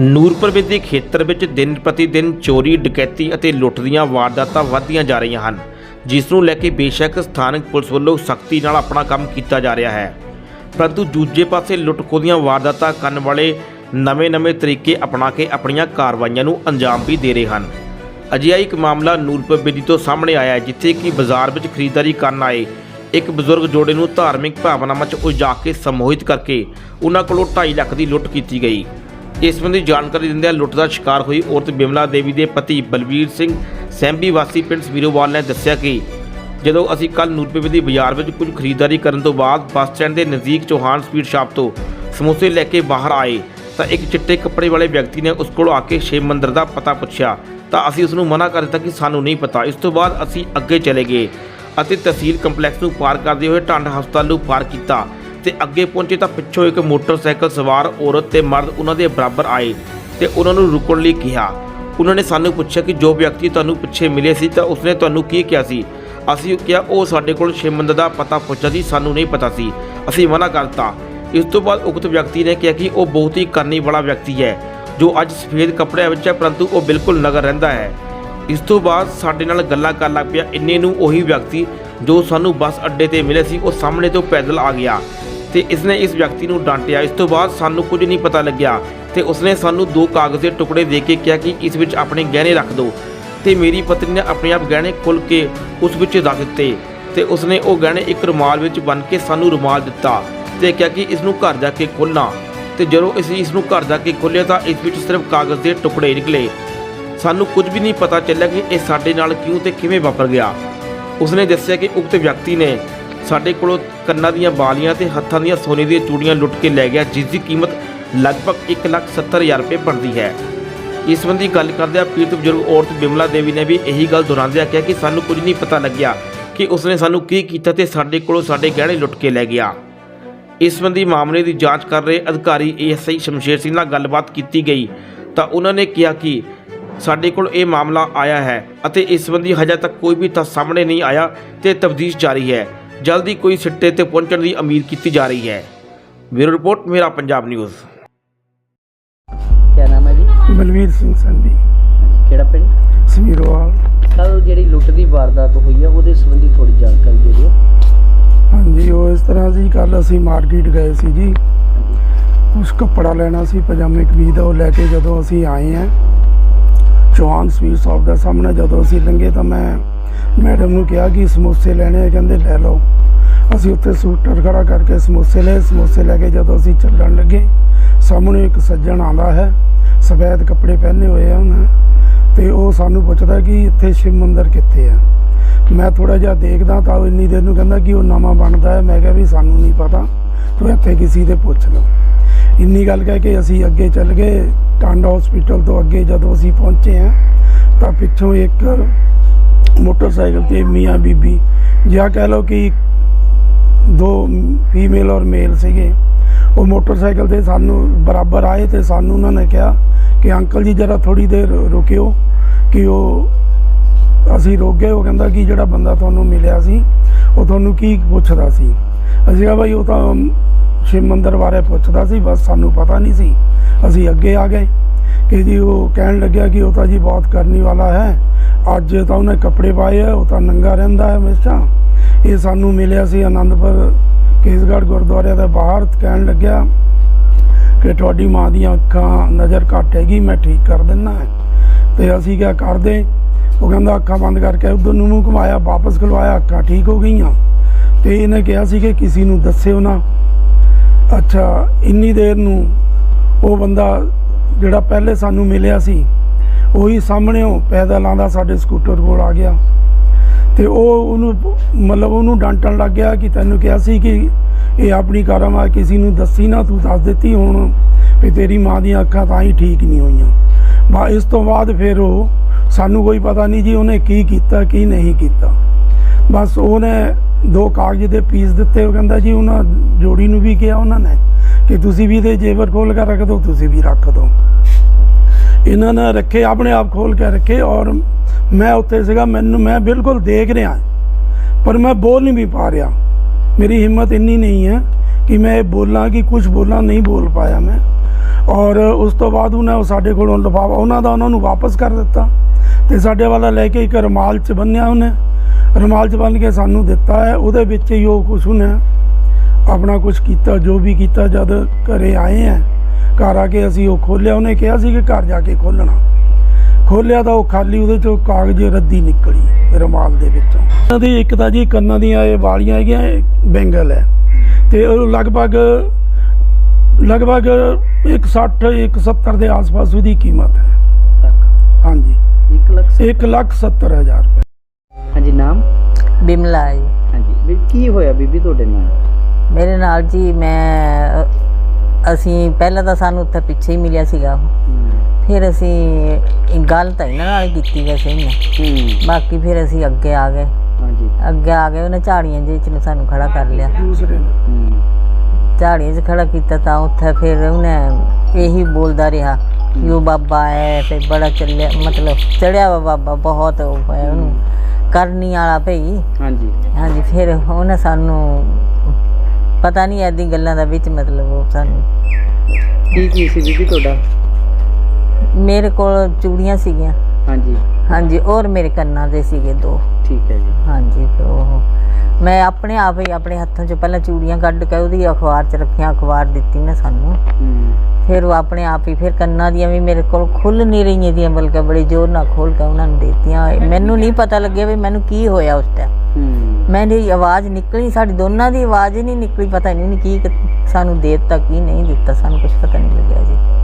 ਨੂਰਪੁਰ ਦੇ ਖੇਤਰ ਵਿੱਚ ਦਿਨ ਪ੍ਰਤੀ ਦਿਨ ਚੋਰੀ, ਡਕੈਤੀ ਅਤੇ ਲੁੱਟ ਦੀਆਂ ਵਾਰਦਾਤਾਂ ਵਧਦੀਆਂ ਜਾ ਰਹੀਆਂ ਹਨ, ਜਿਸ ਨੂੰ ਲੈ ਕੇ ਬੇਸ਼ੱਕ ਸਥਾਨਕ ਪੁਲਿਸ ਵੱਲੋਂ ਸਖਤੀ ਨਾਲ ਆਪਣਾ ਕੰਮ ਕੀਤਾ ਜਾ ਰਿਹਾ ਹੈ। ਪਰੰਤੂ ਦੂਜੇ ਪਾਸੇ ਲੁੱਟ ਖੋਹ ਦੀਆਂ ਵਾਰਦਾਤਾਂ ਕਰਨ ਵਾਲੇ ਨਵੇਂ-ਨਵੇਂ ਤਰੀਕੇ ਅਪਣਾ ਕੇ ਆਪਣੀਆਂ ਕਾਰਵਾਈਆਂ ਨੂੰ ਅੰਜਾਮ ਵੀ ਦੇ ਰਹੇ ਹਨ। ਅਜਿਹਾ ਇੱਕ ਮਾਮਲਾ ਨੂਰਪੁਰ ਬੇਦੀ ਤੋਂ ਸਾਹਮਣੇ ਆਇਆ ਹੈ, ਜਿੱਥੇ ਕਿ ਬਾਜ਼ਾਰ ਵਿੱਚ ਖਰੀਦਦਾਰੀ ਕਰਨ ਆਏ ਇੱਕ ਬਜ਼ੁਰਗ ਜੋੜੇ ਨੂੰ ਧਾਰਮਿਕ ਭਾਵਨਾਵਾਂ 'ਚ ਉਲਝਾ ਕੇ ਸਮੋਹਿਤ ਕਰਕੇ ਉਹਨਾਂ ਕੋਲੋਂ 2.5 ਲੱਖ ਦੀ ਲੁੱਟ ਕੀਤੀ ਗਈ। ਇਸ ਸੰਬੰਧੀ ਜਾਣਕਾਰੀ ਦਿੰਦਿਆਂ ਲੁੱਟ ਦਾ ਸ਼ਿਕਾਰ ਹੋਈ ਔਰਤ ਬਿਮਲਾ ਦੇਵੀ ਦੇ ਪਤੀ ਬਲਵੀਰ ਸਿੰਘ ਸੈਂਬੀ ਵਾਸੀ ਪਿੰਡ ਸਮੀਰੋਵਾਲ ਨੇ ਦੱਸਿਆ ਕਿ ਜਦੋਂ ਅਸੀਂ ਕੱਲ ਨੂਰਪੁਰ ਦੀ ਬਾਜ਼ਾਰ ਵਿੱਚ ਕੁਝ ਖਰੀਦਦਾਰੀ ਕਰਨ ਤੋਂ ਬਾਅਦ ਬੱਸ ਸਟੈਂਡ ਦੇ ਨਜ਼ਦੀਕ ਚੌਹਾਨ ਸਪੀਡ ਸ਼ਾਪ ਤੋਂ ਸਮੋਸੇ ਲੈ ਕੇ ਬਾਹਰ ਆਏ ਤਾਂ ਇੱਕ ਚਿੱਟੇ ਕੱਪੜੇ ਵਾਲੇ ਵਿਅਕਤੀ ਨੇ ਉਸ ਕੋਲੋਂ ਆ ਕੇ ਸ਼ਿਵ ਮੰਦਰ ਦਾ ਪਤਾ ਪੁੱਛਿਆ ਤਾਂ ਅਸੀਂ ਉਸ ਨੂੰ ਮਨਾ ਕਰ ਦਿੱਤਾ ਕਿ ਸਾਨੂੰ ਨਹੀਂ ਪਤਾ। ਇਸ ਤੋਂ ਬਾਅਦ ਅਸੀਂ ਅੱਗੇ ਚਲੇ ਗਏ ਅਤੇ ਤਹਿਸੀਲ ਕੰਪਲੈਕਸ ਨੂੰ ਪਾਰ ਕਰਦੇ ਹੋਏ ਟੰਡ ਹਸਪਤਾਲ ਨੂੰ ਪਾਰ ਕੀਤਾ। ਤੇ ਅੱਗੇ ਪਹੁੰਚੇ ਤਾਂ ਪਿੱਛੋਂ ਇੱਕ ਮੋਟਰਸਾਈਕਲ ਸਵਾਰ ਔਰਤ ਤੇ ਮਰਦ ਉਹਨਾਂ ਦੇ ਬਰਾਬਰ ਆਏ ਤੇ ਉਹਨਾਂ ਨੂੰ ਰੁਕਣ ਲਈ ਕਿਹਾ। ਉਹਨਾਂ ਨੇ ਸਾਨੂੰ ਪੁੱਛਿਆ ਕਿ ਜੋ ਵਿਅਕਤੀ ਤੁਹਾਨੂੰ ਪਿੱਛੇ ਮਿਲੇ ਸੀ ਤਾਂ ਉਸਨੇ ਤੁਹਾਨੂੰ ਕੀ ਕਿਹਾ ਸੀ? ਅਸੀਂ ਕਿਹਾ, ਉਹ ਸਾਡੇ ਕੋਲ ਸ਼ਿਵ ਮੰਦਰ ਦਾ ਪਤਾ ਪੁੱਛਿਆ ਸੀ, ਸਾਨੂੰ ਨਹੀਂ ਪਤਾ ਸੀ। ਅਸੀਂ ਮਨਾ ਕਰਤਾ। ਇਸ ਤੋਂ ਬਾਅਦ ਉਕਤ ਵਿਅਕਤੀ ਨੇ ਕਿਹਾ ਕਿ ਉਹ ਬਹੁਤ ਹੀ ਕਰਨੀ ਵਾਲਾ ਵਿਅਕਤੀ ਹੈ, ਜੋ ਅੱਜ ਸਫੇਦ ਕੱਪੜਿਆਂ ਵਿੱਚ ਹੈ, ਪਰੰਤੂ ਉਹ ਬਿਲਕੁਲ ਨਗਰ ਰਹਿੰਦਾ ਹੈ। ਇਸ ਤੋਂ ਬਾਅਦ ਸਾਡੇ ਨਾਲ ਗੱਲਾਂ ਕਰਨ ਲੱਗ ਪਿਆ। ਇੰਨੇ ਨੂੰ ਉਹੀ ਵਿਅਕਤੀ ਜੋ ਸਾਨੂੰ ਬੱਸ ਅੱਡੇ ਤੇ ਮਿਲੇ ਸੀ, ਉਹ ਸਾਹਮਣੇ ਤੋਂ ਪੈਦਲ ਆ ਗਿਆ। ਤੇ ਇਸਨੇ ਇਸ ਵਿਅਕਤੀ ਨੂੰ ਡਾਂਟਿਆ। ਇਸ ਤੋਂ ਬਾਅਦ ਸਾਨੂੰ ਕੁਝ ਨਹੀਂ ਪਤਾ ਲੱਗਿਆ ਤੇ ਉਸਨੇ ਸਾਨੂੰ ਦੋ ਕਾਗਜ਼ ਦੇ ਟੁਕੜੇ ਦੇ ਕੇ ਕਿਹਾ ਕਿ ਇਸ ਵਿੱਚ ਆਪਣੇ ਗਹਿਣੇ ਰੱਖ ਦਿਓ ਤੇ ਮੇਰੀ ਪਤਨੀ ਨੇ ਆਪਣੇ ਆਪ ਗਹਿਣੇ ਖੁੱਲ ਕੇ ਉਸ ਵਿੱਚ ਰੱਖ ਦਿੱਤੇ ਤੇ ਉਸਨੇ ਉਹ ਗਹਿਣੇ ਇੱਕ ਰੁਮਾਲ ਵਿੱਚ ਬੰਨ ਕੇ ਸਾਨੂੰ ਰੁਮਾਲ ਦਿੱਤਾ ਤੇ ਕਿਹਾ ਕਿ ਇਸ ਨੂੰ ਘਰ ਜਾ ਕੇ ਖੋਲ੍ਹਣਾ ਤੇ ਜਦੋਂ ਅਸੀਂ ਇਸ ਨੂੰ ਘਰ ਜਾ ਕੇ ਖੋਲ੍ਹਿਆ ਤਾਂ ਇਸ ਵਿੱਚ ਸਿਰਫ ਕਾਗਜ਼ ਦੇ ਟੁਕੜੇ ਨਿਕਲੇ। ਸਾਨੂੰ ਕੁਝ ਵੀ ਨਹੀਂ ਪਤਾ ਚੱਲਿਆ ਕਿ ਇਹ ਸਾਡੇ ਨਾਲ ਕਿਉਂ ਤੇ ਕਿਵੇਂ ਵਾਪਰ ਗਿਆ। ਉਸਨੇ ਦੱਸਿਆ ਕਿ ਉਕਤ ਵਿਅਕਤੀ ਨੇ ਸਾਡੇ ਕੋਲੋਂ ਕੰਨਾਂ ਦੀਆਂ ਬਾਲੀਆਂ ਤੇ ਹੱਥਾਂ ਦੀਆਂ ਸੋਨੇ ਦੀਆਂ ਚੂੜੀਆਂ ਲੁੱਟ ਕੇ ਲੈ ਗਿਆ ਜਿਸ ਦੀ ਕੀਮਤ ਲਗਭਗ 1,70,000 ਰੁਪਏ ਬਣਦੀ ਹੈ। ਇਸ ਸੰਬੰਧੀ ਗੱਲ ਕਰਦਿਆਂ ਪੀੜਤ ਬਜ਼ੁਰਗ ਔਰਤ ਬਿਮਲਾ ਦੇਵੀ ਨੇ ਵੀ ਇਹੀ ਗੱਲ ਦੁਹਰਾਉਂਦਿਆਂ ਕਿਹਾ ਕਿ ਸਾਨੂੰ ਕੁਝ ਨਹੀਂ ਪਤਾ ਲੱਗਿਆ ਕਿ ਉਸਨੇ ਸਾਨੂੰ ਕੀ ਕੀਤਾ ਤੇ ਸਾਡੇ ਕੋਲੋਂ ਸਾਡੇ ਗਹਿਣੇ ਲੁੱਟ ਕੇ ਲੈ ਗਿਆ। ਇਸ ਸੰਬੰਧੀ ਮਾਮਲੇ ਦੀ ਜਾਂਚ ਕਰ ਰਹੇ ਅਧਿਕਾਰੀ ਏਐਸਆਈ ਸ਼ਮਸ਼ੇਰ ਸਿੰਘ ਨਾਲ ਗੱਲਬਾਤ ਕੀਤੀ ਗਈ ਤਾਂ ਉਹਨਾਂ ਨੇ ਕਿਹਾ ਕਿ ਸਾਡੇ ਕੋਲ ਇਹ ਮਾਮਲਾ ਆਇਆ ਹੈ ਅਤੇ ਇਸ ਸੰਬੰਧੀ ਹਜੇ ਤੱਕ ਕੋਈ ਵੀ ਤੱਥ ਸਾਹਮਣੇ ਨਹੀਂ ਆਇਆ ਤੇ ਤਫਤੀਸ਼ ਜਾਰੀ ਹੈ। ਜਲਦੀ ਕੋਈ ਸਿੱਟੇ ਤੇ ਪਹੁੰਚਣ ਦੀ ਉਮੀਦ ਕੀਤੀ ਜਾ ਰਹੀ ਹੈ। ਬਿਊਰੋ ਰਿਪੋਰਟ ਮੇਰਾ ਪੰਜਾਬ ਨਿਊਜ਼। ਕਿਆ ਨਾਮ ਹੈ ਜੀ? ਬਲਵੀਰ ਸਿੰਘ ਸੰਧੀ। ਕਿਹੜਾ ਪਿੰਡ? ਸਮੀਰੋਵਾਲ ਕੱਲ ਜਿਹੜੀ ਲੁੱਟ ਦੀ ਵਾਰਦਾਤ ਹੋਈ ਆ ਉਹਦੇ ਸੰਬੰਧੀ ਥੋੜੀ ਜਾਣਕਾਰੀ ਦੇ ਦਿਓ। ਹਾਂਜੀ ਉਹ ਇਸ ਤਰ੍ਹਾਂ ਸੀ ਕੱਲ ਅਸੀਂ ਮਾਰਕੀਟ ਗਏ ਸੀ ਜੀ। ਕੁਛ ਕੱਪੜਾ ਲੈਣਾ ਸੀ ਪਜਾਮੇ ਕਮੀਜ਼ ਦਾ ਉਹ ਲੈ ਕੇ ਜਦੋਂ ਅਸੀਂ ਆਏ ਆ ਚੌਹਾਨ ਸਵੀਟ ਸ਼ਾਪ ਦਾ ਸਾਹਮਣੇ ਜਦੋਂ ਅਸੀਂ ਲੰਘੇ ਤਾਂ ਮੈਂ ਮੈਡਮ ਨੂੰ ਕਿਹਾ ਕਿ ਸਮੋਸੇ ਲੈਣੇ ਆ, ਕਹਿੰਦੇ ਲੈ ਲਓ। ਅਸੀਂ ਉੱਥੇ ਸੂਟਰ ਖੜਾ ਕਰਕੇ ਸਮੋਸੇ ਲਏ। ਸਮੋਸੇ ਲੈ ਕੇ ਜਦੋਂ ਅਸੀਂ ਚੱਲਣ ਲੱਗੇ, ਸਾਹਮਣੇ ਇੱਕ ਸੱਜਣ ਆਂਦਾ ਹੈ, ਸਫੈਦ ਕੱਪੜੇ ਪਹਿਨੇ ਹੋਏ ਆ ਉਹਨੇ। ਤੇ ਉਹ ਸਾਨੂੰ ਪੁੱਛਦਾ ਕਿ ਇੱਥੇ ਸ਼ਿਵ ਮੰਦਿਰ ਕਿੱਥੇ ਆ? ਮੈਂ ਥੋੜਾ ਜਿਹਾ ਦੇਖਦਾ ਤਾਂ ਉਹ ਇੰਨੀ ਦੇਰ ਨੂੰ ਕਹਿੰਦਾ ਕਿ ਉਹ ਨਵਾਂ ਬਣਦਾ ਹੈ। ਮੈਂ ਕਿਹਾ ਵੀ ਸਾਨੂੰ ਨਹੀਂ ਪਤਾ। ਤੂੰ ਇੱਥੇ ਕਿਸੇ ਦੇ ਪੁੱਛ ਲਓ ਇੰਨੀ ਗੱਲ ਕਹਿ ਕੇ ਅਸੀਂ ਅੱਗੇ ਚੱਲ ਗਏ। ਟਾਂਡਾ ਹਸਪੀਟਲ ਤੋਂ ਅੱਗੇ ਜਦੋਂ ਅਸੀਂ ਪਹੁੰਚੇ ਆ ਤਾਂ ਪਿੱਛੋਂ ਇੱਕ ਮੋਟਰਸਾਈਕਲ ਤੇ ਮੀਆਂ ਬੀਬੀ, ਜਾਂ ਕਹਿ ਲਓ ਕਿ ਦੋ ਫੀਮੇਲ ਔਰ ਮੇਲ ਸੀਗੇ, ਉਹ ਮੋਟਰਸਾਈਕਲ ਤੇ ਸਾਨੂੰ ਬਰਾਬਰ ਆਏ ਤੇ ਸਾਨੂੰ ਉਹਨਾਂ ਨੇ ਕਿਹਾ ਕਿ ਅੰਕਲ ਜੀ ਜਰਾ ਥੋੜੀ ਦੇਰ ਰੁਕਿਓ, ਕਿ ਉਹ ਅਸੀਂ ਰੁਕ ਗਏ, ਉਹ ਕਹਿੰਦਾ ਕਿ ਜਿਹੜਾ ਬੰਦਾ ਤੁਹਾਨੂੰ ਮਿਲਿਆ ਸੀ, ਉਹ ਤੁਹਾਨੂੰ ਕੀ ਪੁੱਛਦਾ ਸੀ? ਅਸੀਂ ਕਿਹਾ ਭਾਈ ਉਹ ਤਾਂ ਸ਼ਿਵ ਮੰਦਰ ਬਾਰੇ ਪੁੱਛਦਾ ਸੀ, ਬਸ ਸਾਨੂੰ ਪਤਾ ਨਹੀਂ ਸੀ। ਅਸੀਂ ਅੱਗੇ ਆ ਗਏ, ਕਿ ਜੀ ਉਹ ਕਹਿਣ ਲੱਗਿਆ ਕਿ ਉਹ ਤਾਂ ਜੀ ਬਹੁਤ ਕਰਨੀ ਵਾਲਾ ਹੈ ਅੱਜ ਤਾਂ ਉਹਨੇ ਕੱਪੜੇ ਪਾਏ ਆ, ਉਹ ਤਾਂ ਨੰਗਾ ਰਹਿੰਦਾ ਹੈ ਹਮੇਸ਼ਾ। ਇਹ ਸਾਨੂੰ ਮਿਲਿਆ ਸੀ ਆਨੰਦਪੁਰ, ਕੇਸਗੜ੍ਹ ਗੁਰਦੁਆਰੇ ਦੇ ਬਾਹਰ ਕਹਿਣ ਲੱਗਿਆ ਕਿ ਤੁਹਾਡੀ ਮਾਂ ਦੀਆਂ ਅੱਖਾਂ ਨਜ਼ਰ ਘੱਟ ਹੈਗੀ, ਮੈਂ ਠੀਕ ਕਰ ਦਿੰਦਾ ਤੇ ਅਸੀਂ ਕਿਆ ਕਰਦੇ ਉਹ ਕਹਿੰਦਾ, ਅੱਖਾਂ ਬੰਦ ਕਰਕੇ ਉਧਰ ਨੂੰ ਮੂੰਹ ਘੁਮਾਇਆ, ਵਾਪਸ ਖਲਵਾਇਆ, ਅੱਖਾਂ ਠੀਕ ਹੋ ਗਈਆਂ। ਤੇ ਇਹਨੇ ਕਿਹਾ ਸੀ ਕਿ ਕਿਸੇ ਨੂੰ ਦੱਸਿਓ ਨਾ। ਅੱਛਾ, ਇੰਨੀ ਦੇਰ ਨੂੰ ਉਹ ਬੰਦਾ ਜਿਹੜਾ ਪਹਿਲੇ ਸਾਨੂੰ ਮਿਲਿਆ ਸੀ ਉਹੀ ਸਾਹਮਣੇੋਂ ਪੈਦਲ ਆਂਦਾ ਸਾਡੇ ਸਕੂਟਰ ਕੋਲ ਆ ਗਿਆ। ਤੇ ਉਹ ਉਹਨੂੰ, ਮਤਲਬ ਉਹਨੂੰ ਡਾਂਟਣ ਲੱਗ ਗਿਆ ਕਿ ਤੈਨੂੰ ਕਿਹਾ ਸੀ ਕਿ ਇਹ ਆਪਣੀ ਕਰਮ ਆ ਕਿਸੇ ਨੂੰ ਦੱਸੀ ਨਾ, ਤੂੰ ਦੱਸ ਦਿੱਤੀ ਹੁਣ ਵੀ ਤੇਰੀ ਮਾਂ ਦੀਆਂ ਅੱਖਾਂ ਤਾਂ ਹੀ ਠੀਕ ਨਹੀਂ ਹੋਈਆਂ। ਬਾ, ਇਸ ਤੋਂ ਬਾਅਦ ਫਿਰ ਉਹ ਸਾਨੂੰ ਕੋਈ ਪਤਾ ਨਹੀਂ ਜੀ ਉਹਨੇ ਕੀ ਕੀਤਾ, ਕੀ ਨਹੀਂ ਕੀਤਾ। ਬਸ ਉਹਨੇ ਦੋ ਕਾਗਜ਼ ਦੇ ਪੀਸ ਦਿੱਤੇ, ਉਹ ਕਹਿੰਦਾ ਜੀ ਉਹਨਾਂ ਜੋੜੀ ਨੂੰ ਵੀ ਕਿਹਾ ਉਹਨਾਂ ਨੇ ਕਿ ਤੁਸੀਂ ਵੀ ਇਹਦੇ ਜੇਬਰ ਖੋਲ ਕੇ ਰੱਖ ਦਿਓ, ਤੁਸੀਂ ਵੀ ਰੱਖ ਦਿਓ। ਇਹਨਾਂ ਨੇ ਰੱਖੇ, ਆਪਣੇ ਆਪ ਖੋਲ ਕੇ ਰੱਖੇ ਔਰ ਮੈਂ ਉੱਥੇ ਸੀਗਾ, ਮੈਨੂੰ, ਮੈਂ ਬਿਲਕੁਲ ਦੇਖ ਰਿਹਾ ਪਰ ਮੈਂ ਬੋਲ ਨਹੀਂ ਵੀ ਪਾ ਰਿਹਾ। ਮੇਰੀ ਹਿੰਮਤ ਇੰਨੀ ਨਹੀਂ ਹੈ ਕਿ ਮੈਂ ਇਹ ਬੋਲਾਂ ਕਿ ਕੁਝ ਬੋਲਾਂ ਨਹੀਂ ਬੋਲ ਪਾਇਆ ਮੈਂ। ਔਰ ਉਸ ਤੋਂ ਬਾਅਦ ਉਹਨੇ ਉਹ ਸਾਡੇ ਕੋਲੋਂ ਲਿਫਾਫਾ, ਉਹਨਾਂ ਦਾ ਉਹਨਾਂ ਨੂੰ ਵਾਪਸ ਕਰ ਦਿੱਤਾ ਤੇ ਸਾਡੇ ਵਾਲਾ ਲੈ ਕੇ ਇੱਕ ਰੁਮਾਲ 'ਚ ਬੰਨਿਆ ਉਹਨੇ। ਰੁਮਾਲ 'ਚ ਬੰਨ ਕੇ ਸਾਨੂੰ ਦਿੱਤਾ ਹੈ, ਉਹਦੇ ਵਿੱਚ ਹੀ ਉਹ ਕੁਛ ਉਹਨੇ ਆਪਣਾ ਕੁਝ ਕੀਤਾ, ਜੋ ਵੀ ਕੀਤਾ ਜਦ ਘਰੇ ਆਏ ਆ ਘਰ ਆ ਕੇ ਅਸੀਂ ਉਹ ਖੋਲਿਆ ਉਹਨੇ ਕਿਹਾ ਸੀ ਕਿ ਘਰ ਜਾ ਕੇ ਖੋਲਣਾ ਖੋਲਿਆ ਤਾਂ ਉਹ ਖਾਲੀ ਉਹਦੇ ਚੋਂ ਕਾਗਜ਼ ਰੱਦੀ ਨਿਕਲੀ ਰੁਮਾਲ ਦੇ ਵਿੱਚੋਂ। ਉਹਨਾਂ ਦੀ ਇੱਕ ਤਾਂ ਜੀ ਕੰਨਾਂ ਦੀਆਂ ਇਹ ਵਾਲੀਆਂ ਹੈਗੀਆਂ ਇਹ ਬੈਂਗਲ ਹੈ। ਤੇ ਉਹ ਲਗਭਗ ਲਗਭਗ 160 170 ਦੇ ਆਸ-ਪਾਸ ਉਹਦੀ ਕੀਮਤ ਹੈ। ਹਾਂਜੀ। 1 ਲੱਖ 1 ਲੱਖ 70 ਹਜ਼ਾਰ ਰੁਪਏ। ਹਾਂਜੀ ਨਾਮ? ਬਿਮਲਾ ਜੀ। ਹਾਂਜੀ ਕੀ ਹੋਇਆ ਬੀਬੀ ਤੁਹਾਡੇ ਨਾਲ? ਮੇਰੇ ਨਾਲ ਜੀ ਮੈਂ ਅਸੀਂ ਪਹਿਲਾਂ ਤਾਂ ਸਾਨੂੰ ਉੱਥੇ ਪਿੱਛੇ ਹੀ ਮਿਲਿਆ ਸੀਗਾ ਉਹ। ਫਿਰ ਅਸੀਂ ਇਹ ਗੱਲ ਤਾਂ ਇਹਨਾਂ ਨਾਲ ਹੀ ਕੀਤੀ ਵੈਸੇ ਹੀ ਹੂੰ। ਬਾਕੀ ਫਿਰ ਅਸੀਂ ਅੱਗੇ ਆ ਗਏ। ਹਾਂਜੀ। ਅੱਗੇ ਆ ਗਏ ਉਹਨੇ ਝਾੜੀਆਂ ਜਿਹੇ ਚ ਨੂੰ ਸਾਨੂੰ ਖੜਾ ਕਰ ਲਿਆ। ਦੂਸਰੇ ਨੇ। ਹੂੰ। ਝਾੜੀਆਂ 'ਚ ਖੜਾ ਕੀਤਾ ਤਾਂ ਉੱਥੇ ਫਿਰ ਉਹਨੇ ਇਹੀ ਬੋਲਦਾ ਰਿਹਾ ਕਿ ਉਹ ਬਾਬਾ ਹੈ ਤੇ ਬੜਾ ਚੱਲਿਆ ਮਤਲਬ ਚੜਿਆ ਵਾ ਬਾਬਾ ਬਹੁਤ ਉਹ ਹੈ ਉਹਨੂੰ। ਕਰਨੀ ਵਾਲਾ ਭਈ। ਹਾਂਜੀ। ਹਾਂਜੀ ਫਿਰ ਉਹਨੇ ਸਾਨੂੰ ਪਤਾ ਨਹੀਂ ਐਦੀ ਗੱਲਾਂ ਦਾ ਵਿੱਚ ਮਤਲਬ ਉਹ ਸਾਨੂੰ ਕੀ ਕੀ ਸੀ ਬੀਬੀ ਤੁਹਾਡਾ? ਮੇਰੇ ਕੋਲ ਚੂੜੀਆਂ ਸੀਗੀਆਂ। ਹਾਂਜੀ। ਹਾਂਜੀ ਔਰ ਮੇਰੇ ਕੰਨਾਂ ਦੇ ਸੀਗੇ ਦੋ। ਠੀਕ ਹੈ ਜੀ। ਹਾਂਜੀ ਉਹ ਮੈਂ ਆਪਣੇ ਆਪ ਹੀ ਆਪਣੇ ਹੱਥਾਂ 'ਚੋਂ ਪਹਿਲਾਂ ਚੂੜੀਆਂ ਕੱਢ ਕੇ ਉਹਦੀ ਅਖਬਾਰ 'ਚ ਰੱਖੀਆਂ ਅਖਬਾਰ ਦਿੱਤੀ ਨਾ ਸਾਨੂੰ। ਹੂੰ। ਫਿਰ ਉਹ ਆਪਣੇ ਆਪ ਹੀ ਫਿਰ ਕੰਨਾਂ ਦੀਆਂ ਵੀ ਮੇਰੇ ਕੋਲ ਖੁੱਲ ਨਹੀਂ ਰਹੀਆਂ ਦੀਆਂ ਬਲਕਿ ਬੜੇ ਜ਼ੋਰ ਨਾਲ ਖੋਲ ਕੇ ਉਹਨਾਂ ਨੂੰ ਦਿੱਤੀਆਂ। ਮੈਨੂੰ ਨਹੀਂ ਪਤਾ ਲੱਗਿਆ ਵੀ ਮੈਨੂੰ ਕੀ ਹੋਇਆ ਉਸ ਟਾਈਮ ਹੂੰ। ਮੈਂਦੀ ਆਵਾਜ਼ ਨਿਕਲੀ, ਸਾਡੀ ਦੋਨਾਂ ਦੀ ਆਵਾਜ਼ ਹੀ ਨਹੀਂ ਨਿਕਲੀ, ਪਤਾ ਨਹੀਂ ਕੀ ਸਾਨੂੰ ਦੇ ਦਿੱਤਾ, ਕੀ ਨਹੀਂ ਦਿੱਤਾ, ਸਾਨੂੰ ਕੁਝ ਪਤਾ ਨਹੀਂ ਲੱਗਿਆ ਜੀ।